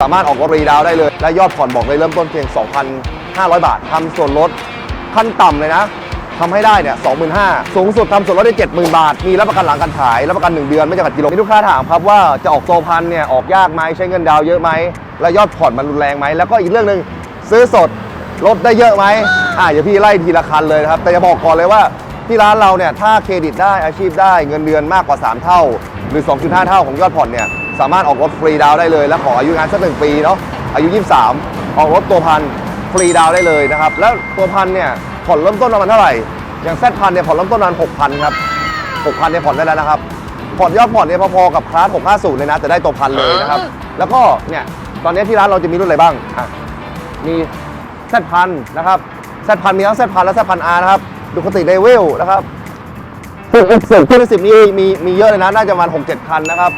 สามารถออกรถรีดาวได้เลย และยอดผ่อนบอกเลยเริ่มต้นเพียง 2,500 บาททำส่วนลดขั้นต่ำเลยนะทำให้ได้เนี่ย25,000สูงสุดทำส่วนลดได้ 70,000 บาท มีรับประกันหลังการขาย รับประกัน 1 เดือน ไม่จำกัดกิโลมีลูกค้าถามครับว่าจะออกโซพันเนี่ยออกยากไหมใช้เงินดาวเยอะไหม และยอดผ่อนมันรุนแรงไหม แล้วก็อีกเรื่องหนึ่งซื้อสดลดได้เยอะไหมอ่าเดี๋ยวพี่ไล่ทีละคันเลยนะครับ แต่จะบอกก่อนเลยว่าที่ร้านเราเนี่ยถ้าเครดิตได้อาชีพได้เงินเดือนมากกว่า 3 เท่า หรือ 2.5 เท่าของยอดผ่อนเนี่ย สามารถออกรถฟรีดาวได้เลย และขออายุงานสักหนึ่งปีเนาะอายุ 23 ออกรถตัวพันฟรีดาวได้เลยนะครับ แล้วตัวพันเนี่ยผ่อนเริ่มต้นประมาณเท่าไหร่ อย่างแซดพันเนี่ยผ่อนเริ่มต้นประมาณ6,000ครับ6,000เนี่ยผ่อนได้แล้วนะครับ ผ่อนยอดผ่อนเนี่ยพอๆกับคลาส650 เลยนะ แต่ได้ตัวพันเลยนะครับ แล้วก็เนี่ยตอนนี้ที่ร้านเราจะมีรุ่นอะไรบ้างอะมีแซดพันนะครับแซดพันมีทั้งแซดพันและแซดพันอาร์นะครับดูคติเลเวลนะครับตึกเอ็กซ์ขึ้นสิบนี่มีมีเยอะเลยนะ น่าจะประมาณ6 7คันนะครับ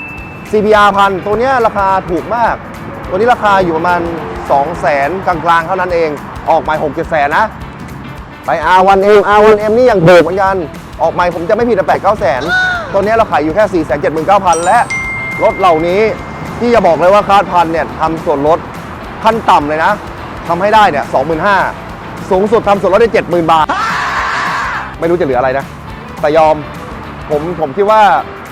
CBR พันตัวนี้ราคาถูกมาก ตัวนี้ราคาอยู่ประมาณ 2 0 0แสนกลางๆ เท่านั้นเอง ออกใหม่6 7แสนนะ ไป R1M R1M นี่ยังถูกเหมือนกัน ออกใหม่ผมจะไม่ผิดแต่8 9แสนตัวนี้เราขายอยู่แค่4 7 9 0 0 0และรถเหล่านี้ที่จะบอกเลยว่าคาดพันเนี่ยทำส่วนลดขั้นต่ำเลยนะทำให้ได้เนี่ย25,000สูงสุดทำส่วนลดได้70,000บาท ไม่รู้จะเหลืออะไรนะ แต่ยอมผมผมคิดว่า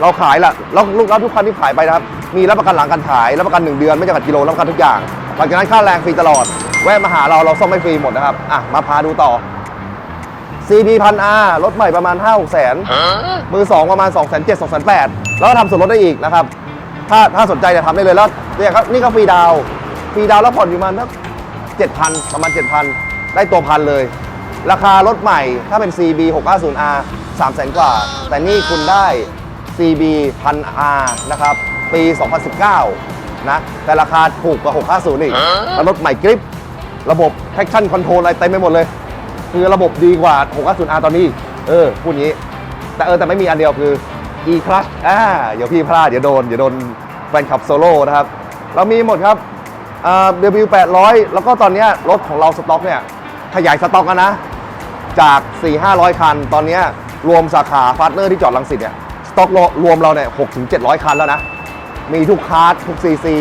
เราขายละแล้วลูกรับทุกคันที่ขายไปนะครับ มีรับประกันหลังการขาย รับประกัน 1 เดือน ไม่จำกัดกิโล รับประกันทุกอย่าง หลังจากนั้นค่าแรงฟรีตลอด แวะมาหาเรา เราซ่อมไม่ฟรีหมดนะครับ อะ มาพาดูต่อ CB พัน R รถใหม่ประมาณ 5 6แสน มือ 2 ประมาณ 2 7 0 0 0 2 8 0 0แล้วก็ทำส่วนลดได้อีกนะครับ ถ้าถ้าสนใจจะทำได้เลย แล้วเนี่ยครับนี่ก็ฟรีดาวน์ฟรีดาวน์แล้วผ่อนอยู่ประมาณสัก7,000 ประมาณ 7,000 ได้ตัวพันเลย ราคารถใหม่ถ้าเป็น CB 650R 3แสนกว่า แต่นี่คุณได้ CB 1000R นะครับ ปี 2019 นะ แต่ราคาถูกกว่า 650 อีกแล้วรถใหม่กริป ระบบ traction control อะไรเต็มไปหมดเลย คือระบบดีกว่า 650R ตอนนี้ เออ พูดงี้ แต่เออ แต่ไม่มีอันเดียวคือ e clutch อ่า เดี๋ยวพี่พลาด เดี๋ยวโดน เดี๋ยวโดนแฟนคลับโซโล่นะครับ เรามีหมดครับอ่า W800 แล้วก็ตอนเนี้ยรถของเราสต็อกเนี่ยขยายสต็อกแล้วนะ จาก 4 500 คัน ตอนเนี้ยรวมสาขาฟาร์เนอร์ที่จอดลังสิตเนี่ย สต็อกรวมเราเนี่ย6ถึง700คันแล้วนะ มีทุกคาร์ดทุกซีซี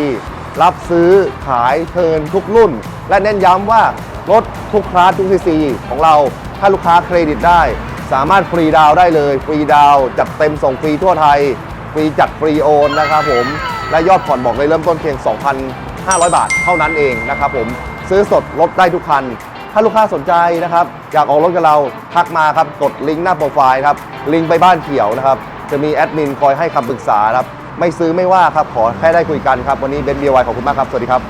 รับซื้อขายเทินทุกรุ่น และเน้นย้ำว่ารถทุกคลาสทุกซีซีของเรา ถ้าลูกค้าเครดิตได้ สามารถฟรีดาวได้เลย ฟรีดาวจัดเต็มส่งฟรีทั่วไทย ฟรีจัดฟรีโอนนะครับผม และยอดผ่อนบอกเลยเริ่มต้นเพียง 2,500 บาทเท่านั้นเองนะครับผม ซื้อสดลดได้ทุกคัน ถ้าลูกค้าสนใจนะครับ อยากออกรถกับเรา ทักมาครับ กดลิงก์หน้าโปรไฟล์ครับ ลิงก์ไปบ้านเขียวนะครับ จะมีแอดมินคอยให้คำปรึกษาครับ ไม่ซื้อไม่ว่าครับ ขอแค่ได้คุยกันครับ วันนี้เบนซ์บีวขอบคุณมากครับ สวัสดีครับ